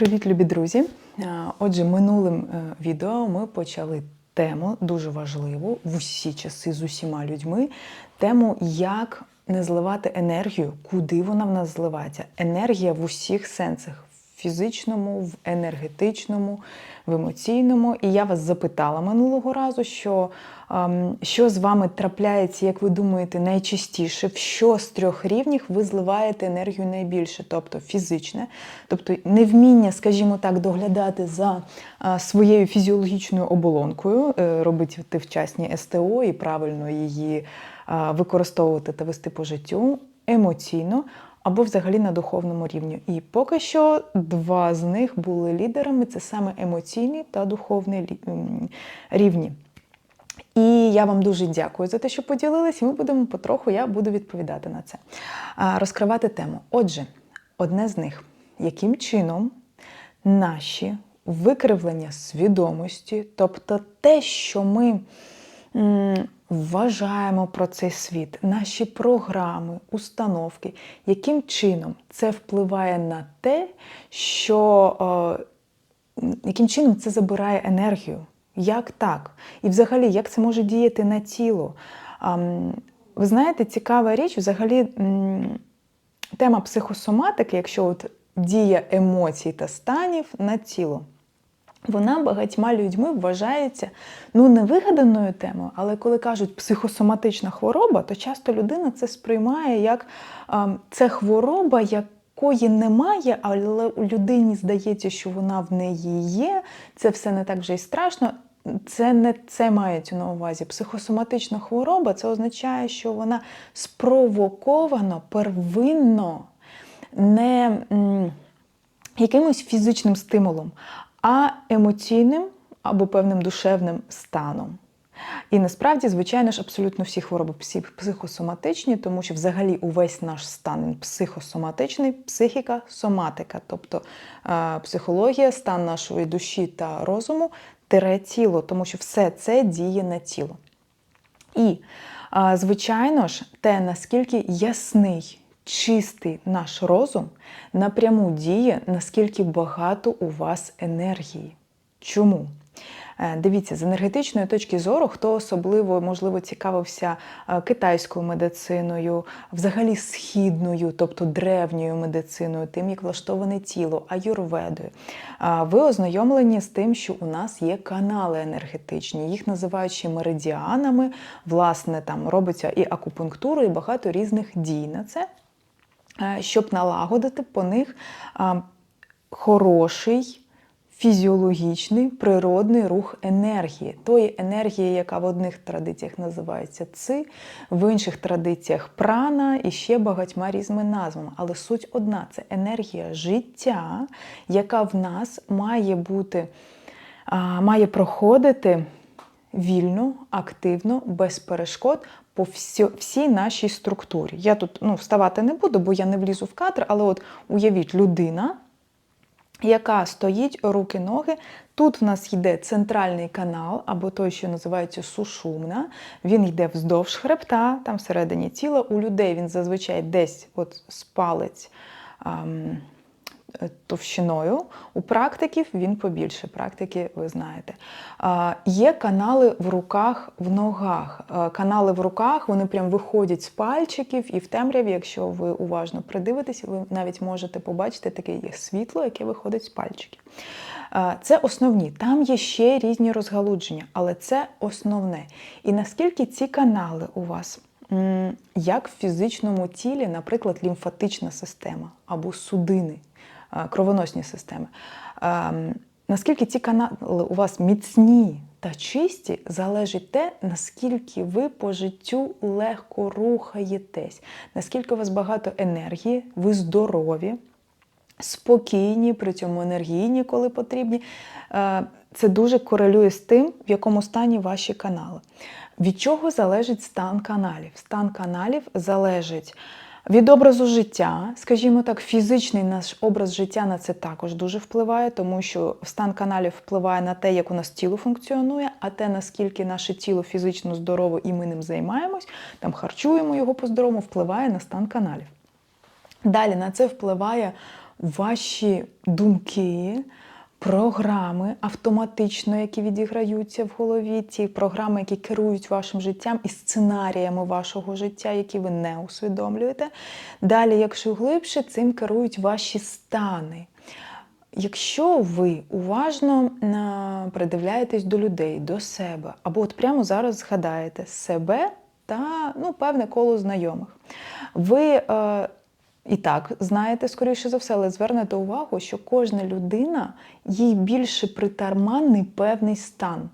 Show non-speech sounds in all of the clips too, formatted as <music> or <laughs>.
Привіт, любі друзі! Е, Отже, минулим е, відео ми почали тему дуже важливу в усі часи з усіма людьми. Тему, як не зливати енергію, куди вона в нас зливається. Енергія в усіх сенсах: фізичному, в енергетичному, в емоційному. І я вас запитала минулого разу, що, ем, що з вами трапляється, як ви думаєте, найчастіше, в що з трьох рівнів ви зливаєте енергію найбільше, тобто фізичне, тобто невміння, скажімо так, доглядати за а, своєю фізіологічною оболонкою, е, робити вчасні СТО і правильно її а, використовувати та вести по життю емоційно. Або взагалі на духовному рівні. І поки що два з них були лідерами: це саме емоційний та духовний рівні. І я вам дуже дякую за те, що поділились. І ми будемо потроху, я буду відповідати на це. Розкривати тему. Отже, одне з них, яким чином наші викривлення свідомості, тобто те, що ми вважаємо про цей світ, наші програми, установки, яким чином це впливає на те, що е, яким чином це забирає енергію? Як так? І взагалі, як це може діяти на тіло? Ви знаєте, цікава річ, взагалі тема психосоматики, якщо от дія емоцій та станів на тіло. Вона багатьма людьми вважається ну не вигаданою темою, але коли кажуть психосоматична хвороба, то часто людина це сприймає як а, це хвороба, якої немає, але у людині здається, що вона в неї є. Це все не так вже й страшно. Це не це мається на увазі. Психосоматична хвороба це означає, що вона спровокована первинно не якимось фізичним стимулом, а емоційним або певним душевним станом. І насправді, звичайно ж, абсолютно всі хвороби психосоматичні, тому що взагалі увесь наш стан психосоматичний, психіка, соматика, тобто е, психологія, стан нашої душі та розуму, тире тіло, тому що все це діє на тіло. І, е, звичайно ж, те, наскільки ясний, чистий наш розум, напряму діє, наскільки багато у вас енергії. Чому? Е, Дивіться, з енергетичної точки зору, хто особливо можливо цікавився е, китайською медициною, взагалі східною, тобто древньою медициною, тим, як влаштоване тіло, аюрведою, ви ознайомлені з тим, що у нас є канали енергетичні, їх називають ще меридіанами. Власне, там робиться і акупунктура, і багато різних дій на це, е, щоб налагодити по них хороший фізіологічний природний рух енергії, тої енергії, яка в одних традиціях називається ци, в інших традиціях прана і ще багатьма різними назвами. Але суть одна це енергія життя, яка в нас має бути, має проходити вільно, активно, без перешкод по всі, всій нашій структурі. Я тут ну, вставати не буду, бо я не влізу в кадр, але от уявіть людина яка стоїть руки-ноги. Тут в нас йде центральний канал, або той, що називається сушумна. Він йде вздовж хребта, там всередині тіла. У людей він зазвичай десь от з палець ем, товщиною. У практиків він побільше. Практики, ви знаєте. Е, є канали в руках, в ногах. Е, канали в руках, вони прям виходять з пальчиків, і в темряві, якщо ви уважно придивитесь, ви навіть можете побачити таке світло, яке виходить з пальчиків. Е, Це основні. Там є ще різні розгалудження, але це основне. І наскільки ці канали у вас, як в фізичному тілі, наприклад, лімфатична система або судини, е, кровоносні системи, ем, наскільки ці канали у вас міцні та чисті, залежить те, наскільки ви по життю легко рухаєтесь, наскільки у вас багато енергії, ви здорові спокійні, при цьому енергійні, коли потрібні. Е, Це дуже корелює з тим, в якому стані ваші канали. Від чого залежить стан каналів? Стан каналів залежить від образу життя, скажімо так, фізичний наш образ життя на це також дуже впливає, тому що стан каналів впливає на те, як у нас тіло функціонує, а те, наскільки наше тіло фізично здорове і ми ним займаємось, там харчуємо його по-здоровому, впливає на стан каналів. Далі на це впливає ваші думки, програми автоматично, які відіграються в голові, ті програми, які керують вашим життям і сценаріями вашого життя, які ви не усвідомлюєте. Далі, якщо глибше, цим керують ваші стани. Якщо ви уважно придивляєтесь до людей, до себе, або от прямо зараз згадаєте себе та ну, певне коло знайомих, ви е, і так знаєте, скоріше за все, але звернете увагу, що кожна людина їй більше притарманний певний стан.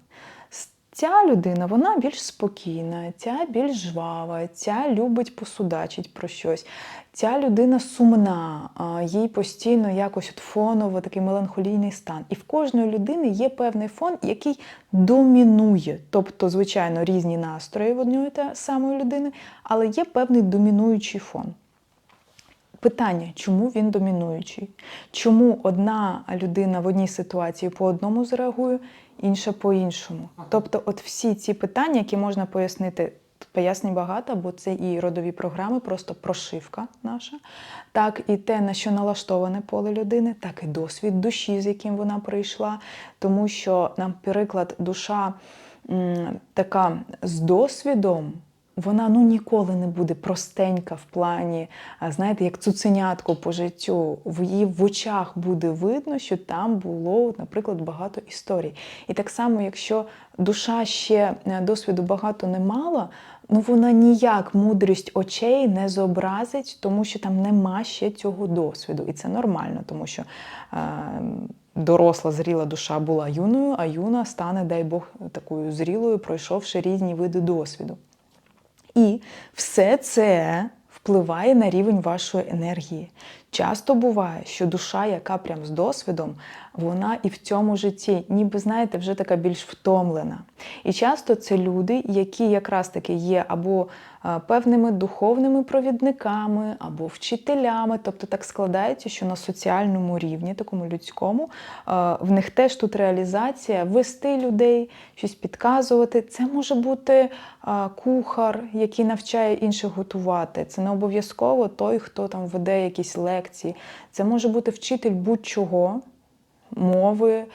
Ця людина вона більш спокійна, ця більш жвава, ця любить посудачить про щось. Ця людина сумна, їй постійно якось от фоново такий меланхолійний стан. І в кожної людини є певний фон, який домінує. Тобто, звичайно, різні настрої в одної та самої людини, але є певний домінуючий фон. Питання, чому він домінуючий? Чому одна людина в одній ситуації по одному зреагує, інша по іншому? Тобто, от всі ці питання, які можна пояснити, пояснень багато, бо це і родові програми, просто прошивка наша, так і те, на що налаштоване поле людини, так і досвід душі, з яким вона прийшла. Тому що, наприклад, душа м, така з досвідом вона ну ніколи не буде простенька в плані, знаєте, як цуценятко по життю. В її в очах буде видно, що там було, наприклад, багато історій. І так само, якщо душа ще е, досвіду багато не мала, ну вона ніяк мудрість очей не зобразить, тому що там нема ще цього досвіду. І це нормально, тому що. Е, Доросла зріла душа була юною, а юна стане, дай Бог, такою зрілою, пройшовши різні види досвіду. І все це впливає на рівень вашої енергії. Часто буває, що душа, яка прям з досвідом, вона і в цьому житті, ніби знаєте, вже така більш втомлена. І часто це люди, які якраз таки є або певними духовними провідниками, або вчителями. Тобто так складається, що на соціальному рівні, такому людському, в них теж тут реалізація вести людей, щось підказувати. Це може бути кухар, який навчає інших готувати. Це не обов'язково той, хто там веде якісь лекції. Це може бути вчитель будь-чого, мови, е,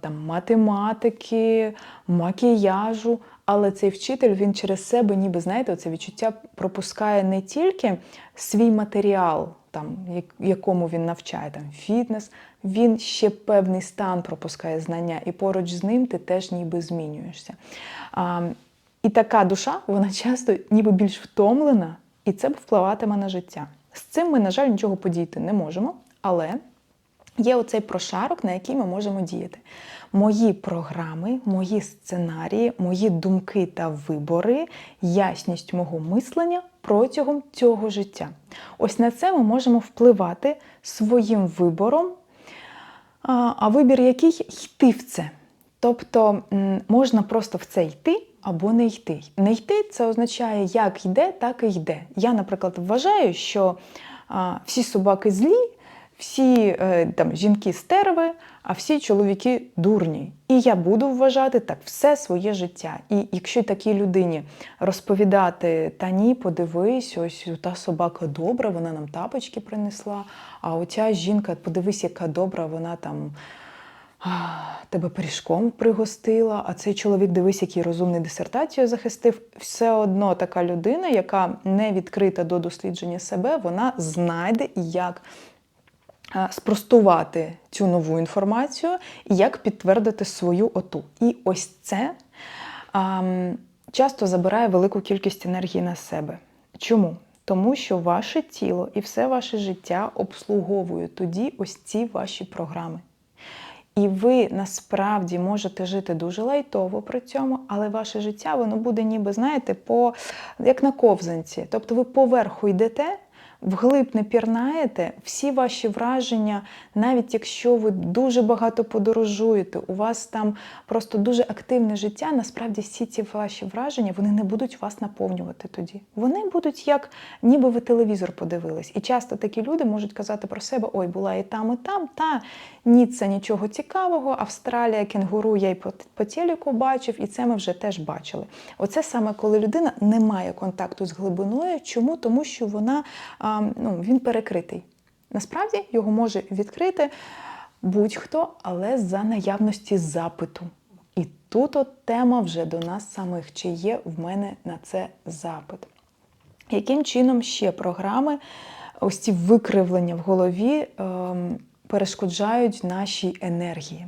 там, математики, макіяжу. Але цей вчитель він через себе, ніби знаєте, це відчуття пропускає не тільки свій матеріал, там, якому він навчає, там, фітнес, він ще певний стан пропускає знання, і поруч з ним ти теж ніби змінюєшся. А, і така душа, вона часто ніби більш втомлена, і це впливатиме на життя. З цим ми, на жаль, нічого подіяти не можемо, але є оцей прошарок, на який ми можемо діяти. Мої програми, мої сценарії, мої думки та вибори, ясність мого мислення протягом цього життя. Ось на це ми можемо впливати своїм вибором, а вибір який йти в це. Тобто можна просто в це йти або не йти. Не йти це означає, як йде, так і йде. Я, наприклад, вважаю, що а, всі собаки злі, всі е, там, жінки стерви, а всі чоловіки дурні. І я буду вважати так все своє життя. І якщо такій людині розповідати, та ні, подивись, ось та собака добра, вона нам тапочки принесла, а оця жінка, подивись, яка добра, вона там. Тебе пиріжком пригостила, а цей чоловік, дивись, який розумний дисертацію захистив. Все одно така людина, яка не відкрита до дослідження себе, вона знайде, як спростувати цю нову інформацію і як підтвердити свою оту. І ось це часто забирає велику кількість енергії на себе. Чому? Тому що ваше тіло і все ваше життя обслуговує тоді ось ці ваші програми. І ви насправді можете жити дуже лайтово при цьому, але ваше життя воно буде ніби, знаєте, по, як на ковзанці. Тобто ви поверху йдете, вглиб не пірнаєте, всі ваші враження, навіть якщо ви дуже багато подорожуєте, у вас там просто дуже активне життя, насправді всі ці ваші враження вони не будуть вас наповнювати тоді. Вони будуть як ніби ви телевізор подивились. І часто такі люди можуть казати про себе: ой, була і там, і там, та ні, це нічого цікавого. Австралія, кенгуру я й по, телеку бачив, і це ми вже теж бачили. Оце саме коли людина не має контакту з глибиною. Чому? Тому що вона ну, він перекритий. Насправді його може відкрити будь-хто, але за наявності запиту. І тут от тема вже до нас самих, чи є в мене на це запит. Яким чином ще програми, ось ці викривлення в голові ем, перешкоджають нашій енергії?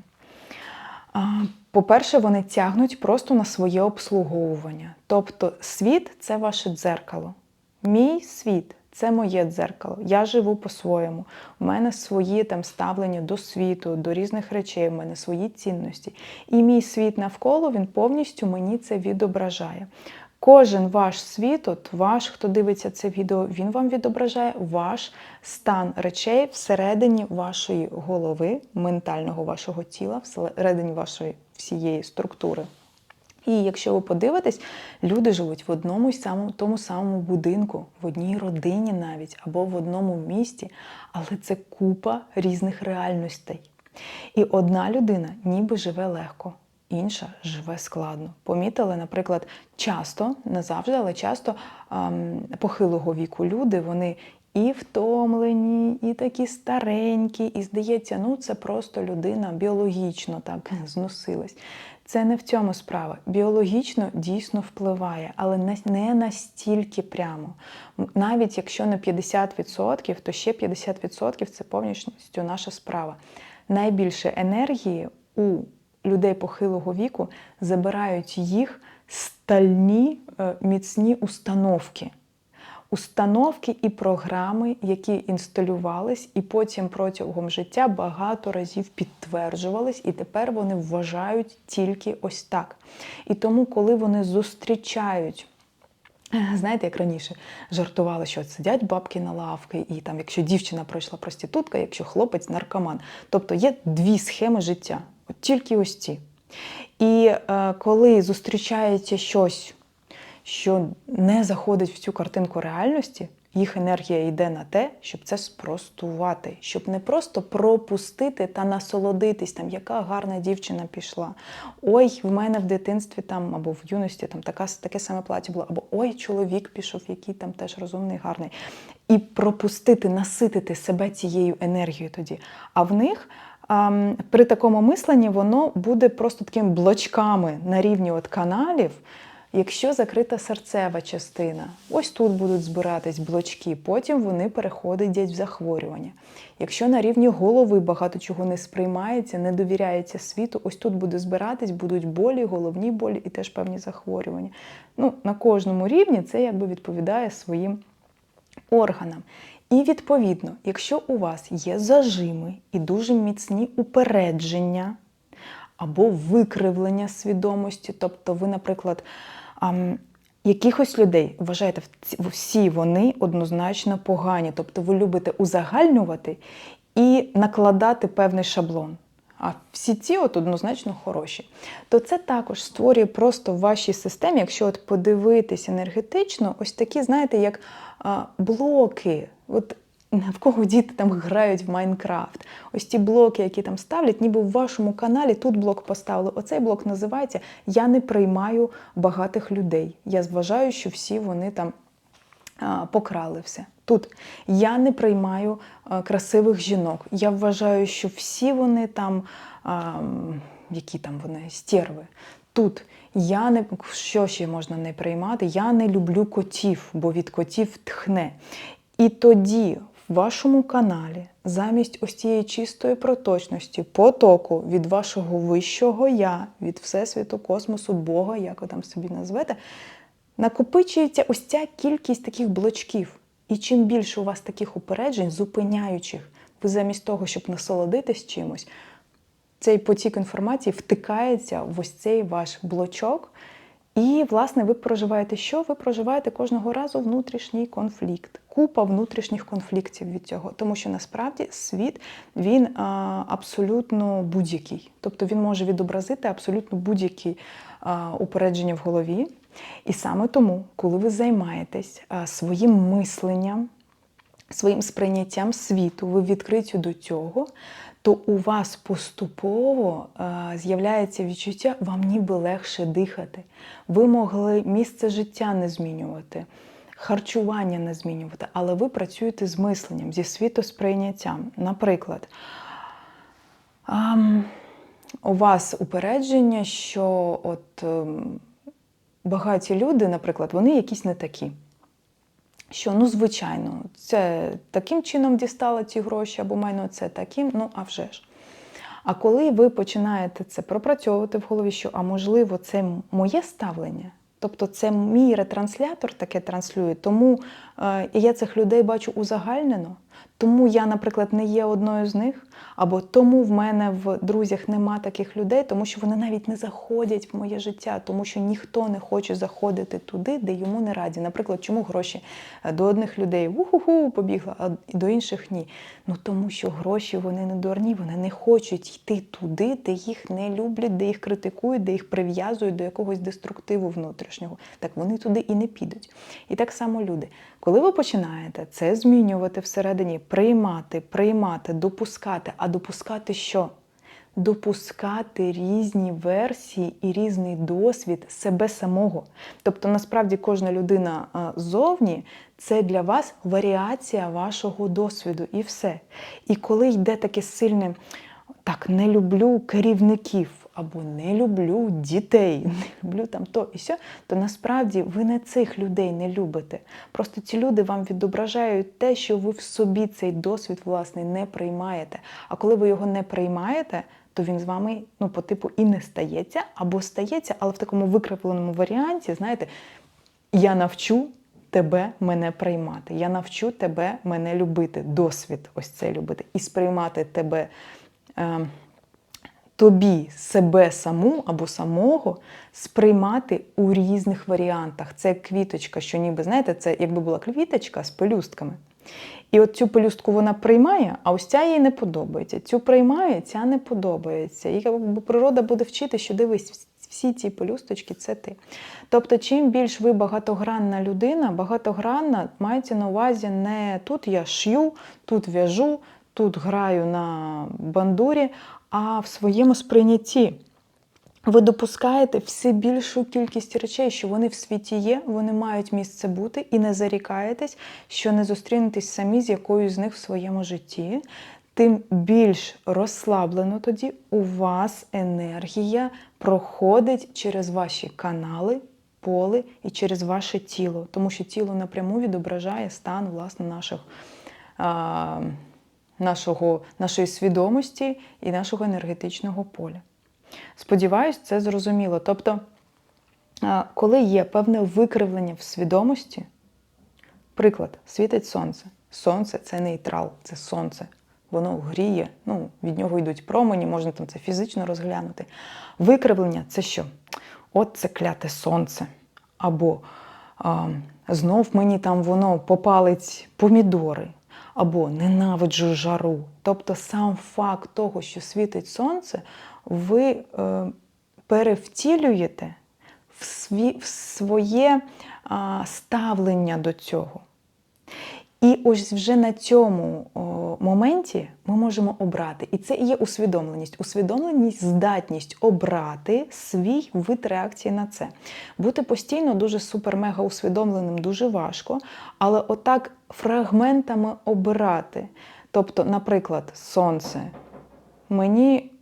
По-перше, вони тягнуть просто на своє обслуговування. Тобто світ це ваше дзеркало. Мій світ це моє дзеркало. Я живу по-своєму. У мене свої там ставлення до світу, до різних речей, у мене свої цінності. І мій світ навколо він повністю мені це відображає. Кожен ваш світ, от ваш, хто дивиться це відео, він вам відображає ваш стан речей всередині вашої голови, ментального вашого тіла, всередині вашої всієї структури. І якщо ви подивитесь, люди живуть в одному самому тому самому будинку, в одній родині навіть, або в одному місті, але це купа різних реальностей. І одна людина ніби живе легко, інша живе складно. Помітили, наприклад, часто, не завжди, але часто ем, похилого віку люди, вони і втомлені, і такі старенькі, і здається, ну це просто людина біологічно так зносилась. Це не в цьому справа. Біологічно дійсно впливає, але не настільки прямо. Навіть якщо не 50%, то ще 50% це повністю наша справа. Найбільше енергії у людей похилого віку забирають їх стальні е, міцні установки установки і програми, які інсталювались, і потім протягом життя багато разів підтверджувались, і тепер вони вважають тільки ось так. І тому, коли вони зустрічають. Знаєте, як раніше жартували, що сидять бабки на лавки, і там, якщо дівчина пройшла проститутка, якщо хлопець наркоман. Тобто є дві схеми життя, от тільки ось ці. І е, коли зустрічається щось що не заходить в цю картинку реальності, їх енергія йде на те, щоб це спростувати, щоб не просто пропустити та насолодитись, там, яка гарна дівчина пішла. Ой, в мене в дитинстві там або в юності там така, таке саме плаття було, або ой, чоловік пішов, який там теж розумний, гарний. І пропустити, наситити себе цією енергією тоді. А в них. При такому мисленні воно буде просто такими блочками на рівні от каналів, Якщо закрита серцева частина, ось тут будуть збиратись блочки, потім вони переходять в захворювання. Якщо на рівні голови багато чого не сприймається, не довіряється світу, ось тут буде збиратись, будуть болі, головні болі і теж певні захворювання. Ну, На кожному рівні це якби відповідає своїм органам. І відповідно, якщо у вас є зажими і дуже міцні упередження або викривлення свідомості, тобто ви, наприклад, якихось людей вважаєте, всі вони однозначно погані. Тобто ви любите узагальнювати і накладати певний шаблон. А всі ці от однозначно хороші. То це також створює просто в вашій системі, якщо от подивитись енергетично, ось такі, знаєте, як блоки. От в кого діти там грають в Майнкрафт. Ось ті блоки, які там ставлять, ніби в вашому каналі тут блок поставили. Оцей блок називається Я не приймаю багатих людей. Я вважаю, що всі вони там а, покрали все. Тут я не приймаю а, красивих жінок. Я вважаю, що всі вони там, а, які там вони, стерви. Тут я не що ще можна не приймати, я не люблю котів, бо від котів тхне. І тоді вашому каналі замість ось цієї чистої проточності, потоку від вашого вищого я, від Всесвіту, космосу, Бога, як ви там собі назвете, накопичується ось ця кількість таких блочків. І чим більше у вас таких упереджень, зупиняючих, ви замість того, щоб насолодитись чимось, цей потік інформації втикається в ось цей ваш блочок. І, власне, ви проживаєте що? Ви проживаєте кожного разу внутрішній конфлікт, купа внутрішніх конфліктів від цього. Тому що насправді світ він а, абсолютно будь-який. Тобто він може відобразити абсолютно будь-які упередження в голові. І саме тому, коли ви займаєтесь а, своїм мисленням, своїм сприйняттям світу, ви відкриті до цього, то у вас поступово з'являється відчуття, вам ніби легше дихати. Ви могли місце життя не змінювати. харчування не змінювати, але ви працюєте з мисленням, зі світосприйняттям. Наприклад, ам, у вас упередження, що от ем, багаті люди, наприклад, вони якісь не такі. Що, ну, звичайно, це таким чином дістала ці гроші або майно це таким, ну а вже ж. А коли ви починаєте це пропрацьовувати в голові, що а можливо, це моє ставлення, тобто це мій ретранслятор таке транслює, тому е, я цих людей бачу узагальнено, тому я, наприклад, не є одною з них, або тому в мене в друзях нема таких людей, тому що вони навіть не заходять в моє життя, тому що ніхто не хоче заходити туди, де йому не раді. Наприклад, чому гроші е, до одних людей уху побігла, а до інших ні. Ну тому що гроші вони не дурні, вони не хочуть йти туди, де їх не люблять, де їх критикують, де їх прив'язують до якогось деструктиву внутрішнього. Так вони туди і не підуть. І так само люди. Коли ви починаєте це змінювати всередині, приймати, приймати, допускати, а допускати що? Допускати різні версії і різний досвід себе самого. Тобто, насправді, кожна людина ззовні це для вас варіація вашого досвіду і все. І коли йде таке сильне, так, не люблю керівників, або не люблю дітей, <laughs> не люблю там то і сьо, то насправді ви не цих людей не любите. Просто ці люди вам відображають те, що ви в собі цей досвід власний не приймаєте. А коли ви його не приймаєте, то він з вами, ну, по типу, і не стається, або стається, але в такому викривленому варіанті, знаєте, я навчу. Тебе мене приймати. Я навчу тебе мене любити, досвід ось це любити, і сприймати тебе. Е, тобі себе саму або самого сприймати у різних варіантах. Це квіточка, що ніби, знаєте, це якби була квіточка з пелюстками. І от цю пелюстку вона приймає, а ось ця їй не подобається. Цю приймає, ця не подобається. І якби природа буде вчити, що дивись, всі ці пелюсточки це ти. Тобто, чим більш ви багатогранна людина, багатогранна мається на увазі не тут я шью, тут в'яжу, тут граю на бандурі, а в своєму сприйнятті. Ви допускаєте все більшу кількість речей, що вони в світі є, вони мають місце бути, і не зарікаєтесь, що не зустрінетесь самі з якоюсь з них в своєму житті. Тим більш розслаблено тоді у вас енергія проходить через ваші канали, поле і через ваше тіло, тому що тіло напряму відображає стан власне наших. А, нашого, нашої свідомості і нашого енергетичного поля. Сподіваюсь, це зрозуміло. Тобто, коли є певне викривлення в свідомості, приклад, світить сонце. Сонце це нейтрал, це сонце. Воно гріє, ну, від нього йдуть промені, можна там це фізично розглянути. Викривлення це що? От це кляте сонце. Або а, знов мені там воно попалить помідори або ненавиджу жару. Тобто сам факт того, що світить сонце, ви е, перевтілюєте в, сві, в своє е, ставлення до цього. І ось вже на цьому моменті ми можемо обрати. І це і є усвідомленість. Усвідомленість, здатність обрати свій вид реакції на це. Бути постійно дуже супер-мега усвідомленим дуже важко, але отак фрагментами обирати. Тобто, наприклад, сонце. Мені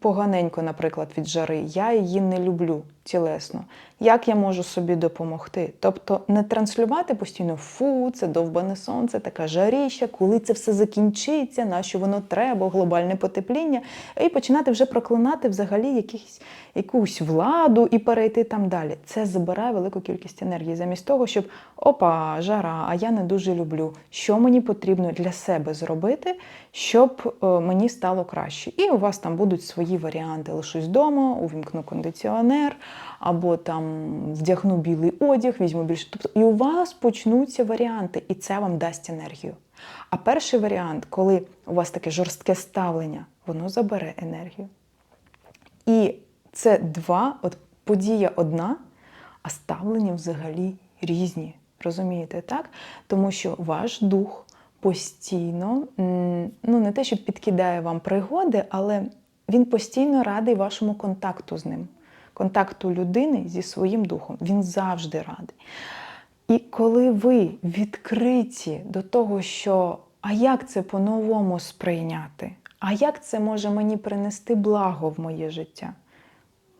поганенько, наприклад, від жари, я її не люблю тілесно. Як я можу собі допомогти? Тобто не транслювати постійно фу, це довбане сонце, така жаріща, коли це все закінчиться, на що воно треба, глобальне потепління, і починати вже проклинати взагалі якісь, якусь владу і перейти там далі. Це забирає велику кількість енергії, замість того, щоб опа, жара, а я не дуже люблю. Що мені потрібно для себе зробити, щоб е, мені стало краще. І у вас там будуть свої варіанти. Лишусь вдома, увімкну кондиціонер або там вдягну білий одяг, візьму більше. Тобто і у вас почнуться варіанти, і це вам дасть енергію. А перший варіант, коли у вас таке жорстке ставлення, воно забере енергію. І це два, от подія одна, а ставлення взагалі різні. Розумієте, так? Тому що ваш дух постійно, ну не те, що підкидає вам пригоди, але він постійно радий вашому контакту з ним контакту людини зі своїм духом. Він завжди радий. І коли ви відкриті до того, що а як це по-новому сприйняти? А як це може мені принести благо в моє життя?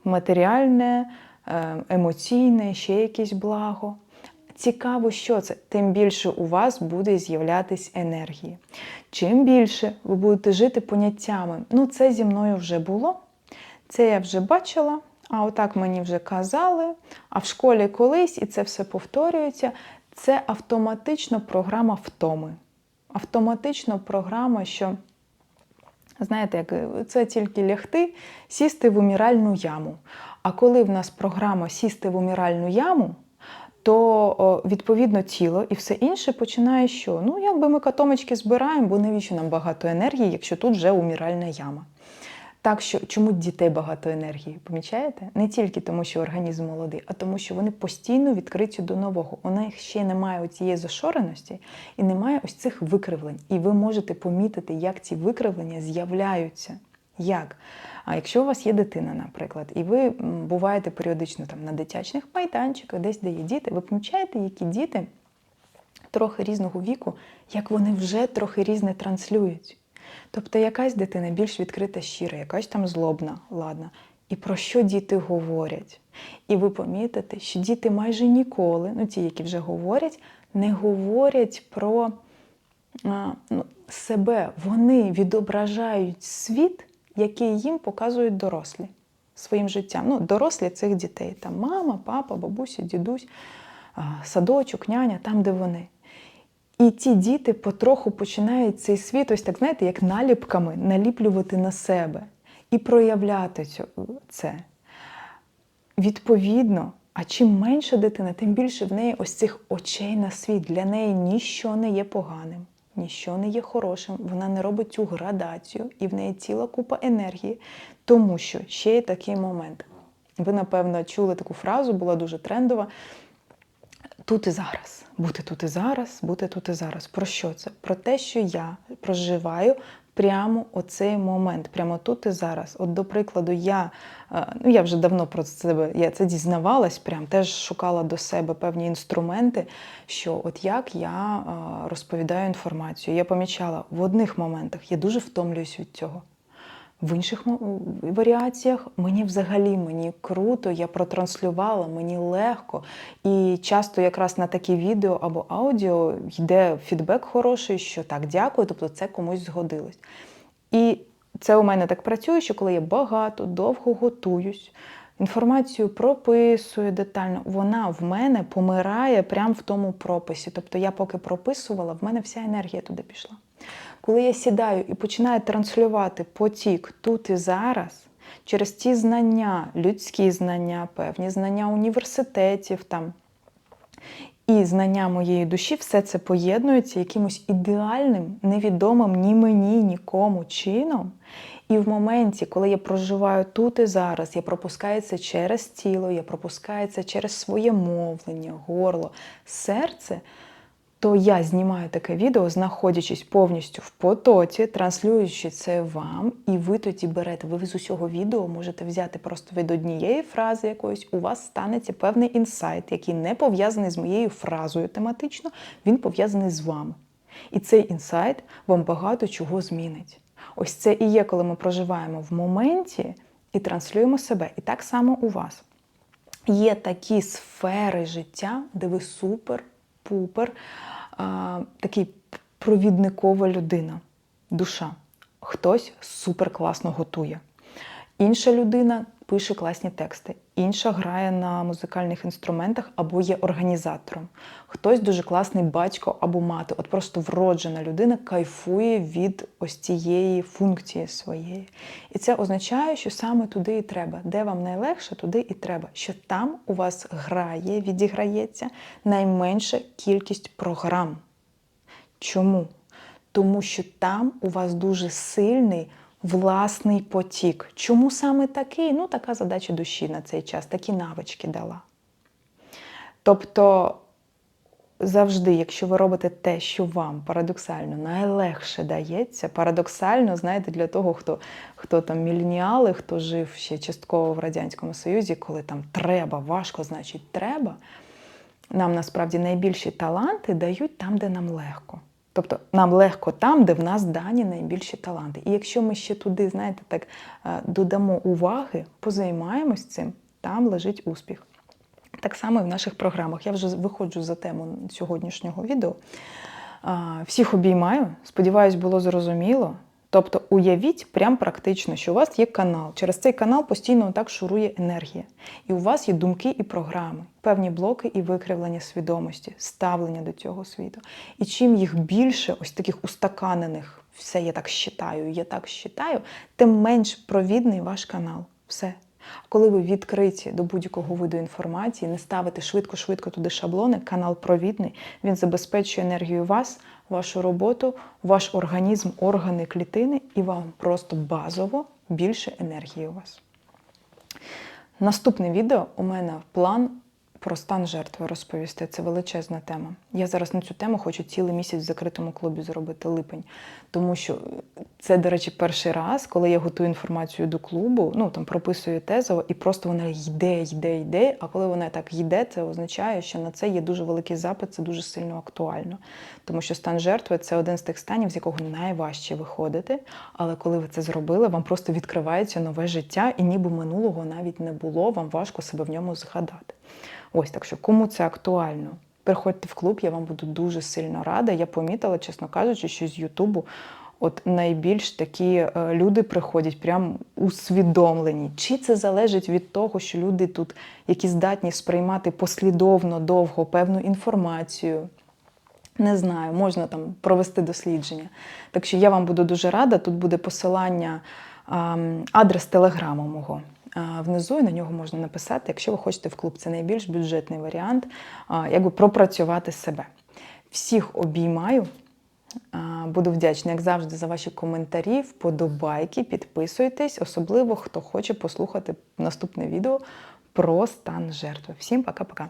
Матеріальне, е, емоційне, ще якесь благо. Цікаво, що це, тим більше у вас буде з'являтись енергії. Чим більше ви будете жити поняттями, ну це зі мною вже було, це я вже бачила, а отак мені вже казали, а в школі колись, і це все повторюється, це автоматично програма втоми. Автоматично програма, що, знаєте, як це тільки лягти, сісти в уміральну яму. А коли в нас програма сісти в уміральну яму, то відповідно тіло і все інше починає що? Ну, якби ми катомочки збираємо, бо навіщо нам багато енергії, якщо тут вже уміральна яма. Так що чому дітей багато енергії? Помічаєте? Не тільки тому, що організм молодий, а тому, що вони постійно відкриті до нового. У них ще немає цієї зашореності і немає ось цих викривлень. І ви можете помітити, як ці викривлення з'являються. Як? А якщо у вас є дитина, наприклад, і ви буваєте періодично там на дитячих майданчиках, десь де є діти, ви помічаєте, які діти трохи різного віку, як вони вже трохи різне транслюють. Тобто якась дитина більш відкрита, щира, якась там злобна, ладна. І про що діти говорять? І ви помітите, що діти майже ніколи, ну ті, які вже говорять, не говорять про а, ну, себе. Вони відображають світ, який їм показують дорослі своїм життям. Ну, дорослі цих дітей. Там мама, папа, бабуся, дідусь, садочок, няня, там, де вони. І ті діти потроху починають цей світ, ось так, знаєте, як наліпками наліплювати на себе і проявляти це. Відповідно, а чим менша дитина, тим більше в неї ось цих очей на світ. Для неї ніщо не є поганим, ніщо не є хорошим. Вона не робить цю градацію, і в неї ціла купа енергії, тому що ще є такий момент. Ви, напевно, чули таку фразу, була дуже трендова. Тут і зараз, бути тут і зараз, бути тут і зараз. Про що це? Про те, що я проживаю прямо оцей момент, прямо тут і зараз. От, до прикладу, я ну я вже давно про себе я це дізнавалась, прям теж шукала до себе певні інструменти, що от як я розповідаю інформацію. Я помічала в одних моментах, я дуже втомлююсь від цього. В інших варіаціях мені взагалі мені круто, я протранслювала, мені легко. І часто якраз на такі відео або аудіо йде фідбек хороший, що так, дякую, тобто це комусь згодилось. І це у мене так працює, що коли я багато, довго готуюсь, інформацію прописую детально, вона в мене помирає прямо в тому прописі. Тобто я поки прописувала, в мене вся енергія туди пішла. Коли я сідаю і починаю транслювати потік тут і зараз, через ті знання, людські знання, певні знання університетів там, і знання моєї душі, все це поєднується якимось ідеальним, невідомим ні мені, нікому чином. І в моменті, коли я проживаю тут і зараз, я пропускаю це через тіло, я пропускаю це через своє мовлення, горло, серце то я знімаю таке відео, знаходячись повністю в потоці, транслюючи це вам, і ви тоді берете, ви з усього відео можете взяти просто від однієї фрази якоїсь, у вас станеться певний інсайт, який не пов'язаний з моєю фразою тематично, він пов'язаний з вами. І цей інсайт вам багато чого змінить. Ось це і є, коли ми проживаємо в моменті і транслюємо себе. І так само у вас. Є такі сфери життя, де ви а, такий провідникова людина, душа. Хтось супер класно готує. Інша людина пише класні тексти, інша грає на музикальних інструментах або є організатором. Хтось дуже класний батько або мати. От просто вроджена людина кайфує від ось цієї функції своєї. І це означає, що саме туди і треба. Де вам найлегше, туди і треба. Що там у вас грає, відіграється найменша кількість програм. Чому? Тому що там у вас дуже сильний власний потік. Чому саме такий? Ну, така задача душі на цей час, такі навички дала. Тобто, завжди, якщо ви робите те, що вам парадоксально найлегше дається, парадоксально, знаєте, для того, хто хто там мільніали, хто жив ще частково в Радянському Союзі, коли там треба, важко, значить треба. нам насправді найбільші таланти дають там, де нам легко. Тобто нам легко там, де в нас дані найбільші таланти. І якщо ми ще туди, знаєте, так е, додамо уваги, позаймаємось цим, там лежить успіх. Так само і в наших програмах. Я вже виходжу за тему сьогоднішнього відео. Всіх обіймаю. Сподіваюсь, було зрозуміло. Тобто, уявіть прям практично, що у вас є канал. Через цей канал постійно так шурує енергія. І у вас є думки і програми, певні блоки і викривлення свідомості, ставлення до цього світу. І чим їх більше, ось таких устаканених, все я так считаю, я так считаю, тим менш провідний ваш канал. Все. Коли ви відкриті до будь-якого виду інформації, не ставите швидко-швидко туди шаблони, канал провідний, він забезпечує енергію вас, вашу роботу, ваш організм, органи, клітини, і вам просто базово більше енергії у вас. Наступне відео у мене план про стан жертви розповісти. Це величезна тема. Я зараз на цю тему хочу цілий місяць в закритому клубі зробити липень. Тому що це, до речі, перший раз, коли я готую інформацію до клубу, ну там прописую тезово, і просто вона йде, йде, йде. А коли вона так йде, це означає, що на це є дуже великий запит, це дуже сильно актуально. Тому що стан жертви це один з тих станів, з якого найважче виходити. Але коли ви це зробили, вам просто відкривається нове життя, і ніби минулого навіть не було, вам важко себе в ньому згадати. Ось так що кому це актуально? Приходьте в клуб, я вам буду дуже сильно рада. Я помітила, чесно кажучи, що з Ютубу от найбільш такі е, люди приходять прям усвідомлені. Чи це залежить від того, що люди тут, які здатні сприймати послідовно довго певну інформацію? Не знаю, можна там провести дослідження. Так що я вам буду дуже рада. Тут буде посилання, адрес телеграму мого. Внизу і на нього можна написати, якщо ви хочете в клуб, це найбільш бюджетний варіант, якби пропрацювати себе. Всіх обіймаю. Буду вдячна, як завжди, за ваші коментарі, вподобайки, підписуйтесь, особливо хто хоче послухати наступне відео про стан жертви. Всім пока-пока.